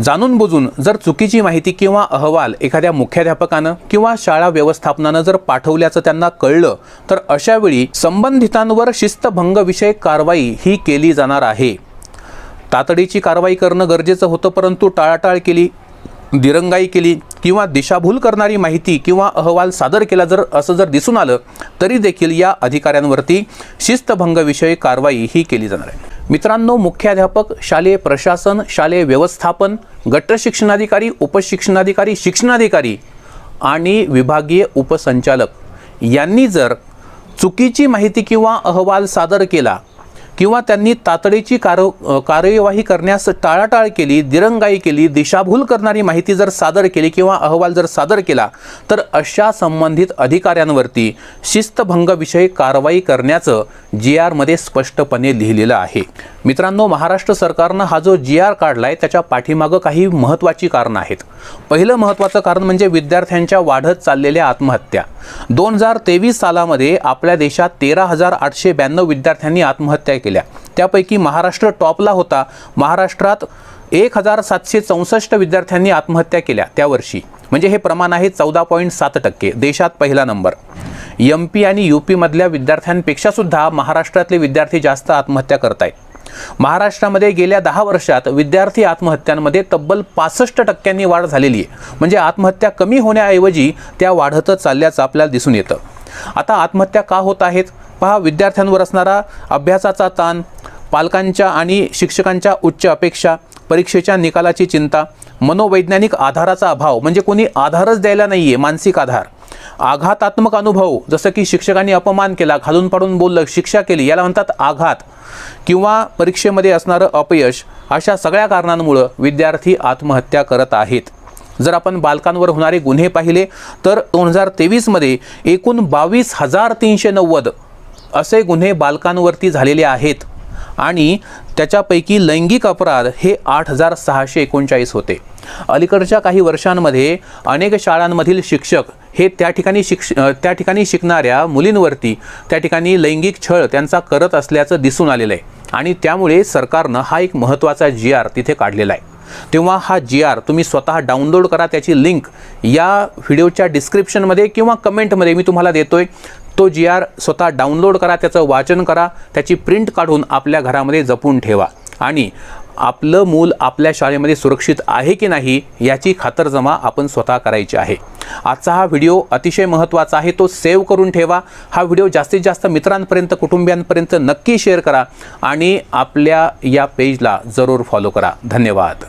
जाणून बुजून जर चुकीची माहिती किंवा अहवाल एखाद्या मुख्याध्यापकानं किंवा शाळा व्यवस्थापनानं जर पाठवल्याचं त्यांना कळलं तर अशावेळी संबंधितांवर शिस्तभंगविषयक कारवाई ही केली जाणार आहे. तातडीची कारवाई करणं गरजेचं होतं परंतु टाळाटाळ केली दिरंगाई केली किंवा दिशाभूल करणारी माहिती किंवा अहवाल सादर केला जर असं जर दिसून आलं तरी देखील या अधिकाऱ्यांवरती शिस्तभंगविषयी कारवाई ही केली जाणार आहे. मित्रांनो मुख्याध्यापक शालेय प्रशासन शालेय व्यवस्थापन गट शिक्षणाधिकारी उपशिक्षणाधिकारी शिक्षणाधिकारी आणि विभागीय उपसंचालक यांनी जर चुकीची माहिती किंवा अहवाल सादर केला किंवा त्यांनी तातडीची कार कार्यवाही करण्यास टाळाटाळ केली दिरंगाई केली दिशाभूल करणारी माहिती जर सादर केली किंवा अहवाल जर सादर केला तर अशा संबंधित अधिकाऱ्यांवरती शिस्तभंगविषयी कारवाई करण्याचं जी आरमध्ये स्पष्टपणे लिहिलेलं आहे. मित्रांनो महाराष्ट्र सरकारनं हा जो जी आर काढला आहे त्याच्या पाठीमागं काही महत्त्वाची कारणं आहेत. पहिलं महत्त्वाचं कारण म्हणजे विद्यार्थ्यांच्या वाढत चाललेल्या आत्महत्या. दोन हजार तेवीस सालामध्ये आपल्या देशात तेरा हजार आठशे ब्याण्णव विद्यार्थ्यांनी आत्महत्या केली. केल्या. त्यापैकी महाराष्ट्र टॉपला होता. महाराष्ट्रात एक हजार सातशे चौसष्ट विद्यार्थ्यांनी आत्महत्या केल्या त्या वर्षी. म्हणजे हे प्रमाण आहे चौदा पॉईंट सात टक्के देशात पहिला नंबर. एम पी आणि यू पीमधल्या विद्यार्थ्यांपेक्षा सुद्धा महाराष्ट्रातले विद्यार्थी जास्त आत्महत्या करत आहेत महाराष्ट्रामध्ये गेल्या दहा वर्षात विद्यार्थी आत्महत्यांमध्ये तब्बल पासष्ट टक्क्यांनी वाढ झालेली आहे. म्हणजे आत्महत्या कमी होण्याऐवजी त्या वाढतच चालल्याचं आपल्याला दिसून येतं. आता आत्महत्या का होत आहेत? पहा विद्यार्थ्यांवर असणारा अभ्यासाचा ताण पालकांच्या आणि शिक्षकांच्या उच्च अपेक्षा परीक्षेच्या निकालाची चिंता मनोवैज्ञानिक आधाराचा अभाव म्हणजे कोणी आधारच द्यायला नाही आहे मानसिक आधार. आघातात्मक अनुभव जसं की शिक्षकांनी अपमान केला घालून पाडून बोललं शिक्षा केली याला म्हणतात आघात किंवा परीक्षेमध्ये असणारं अपयश अशा सगळ्या कारणांमुळं विद्यार्थी आत्महत्या करत आहेत. जर आपण बालकांवर होणारे गुन्हे पाहिले तर दोन हजार तेवीसमध्ये एकूण बावीस हजार तीनशे नव्वद असे गुन्हे बालकांवरती झालेले आहेत आणि त्याच्यापैकी लैंगिक अपराध हे आठ हजार सहाशे एकोणचाळीस होते. अलीकडच्या काही वर्षांमध्ये अनेक शाळांमधील शिक्षक हे त्या ठिकाणी शिक्ष त्या ठिकाणी शिकणाऱ्या मुलींवरती त्या ठिकाणी लैंगिक छळ त्यांचा करत असल्याचं दिसून आलेलं आहे. आणि त्यामुळे सरकारनं हा एक महत्त्वाचा जी आर तिथे काढलेला आहे. तेव्हा हा जी आर तुम्ही स्वतः डाउनलोड करा त्याची लिंक या व्हिडिओच्या डिस्क्रिप्शनमध्ये किंवा कमेंटमध्ये मी तुम्हाला देतोय. तो जी आर स्वतः डाउनलोड करा त्याचं वाचन करा त्याची प्रिंट काढून आपल्या घरामध्ये जपून ठेवा. आणि आपलं मूल आपल्या शाळेमध्ये सुरक्षित आहे की नाही याची खातरजमा आपण स्वतः करायची आहे. आजचा हा व्हिडिओ अतिशय महत्त्वाचा आहे. तो सेव्ह करून ठेवा. हा व्हिडिओ जास्तीत जास्त मित्रांपर्यंत कुटुंबियांपर्यंत नक्की शेअर करा आणि आपल्या या पेजला जरूर फॉलो करा. धन्यवाद.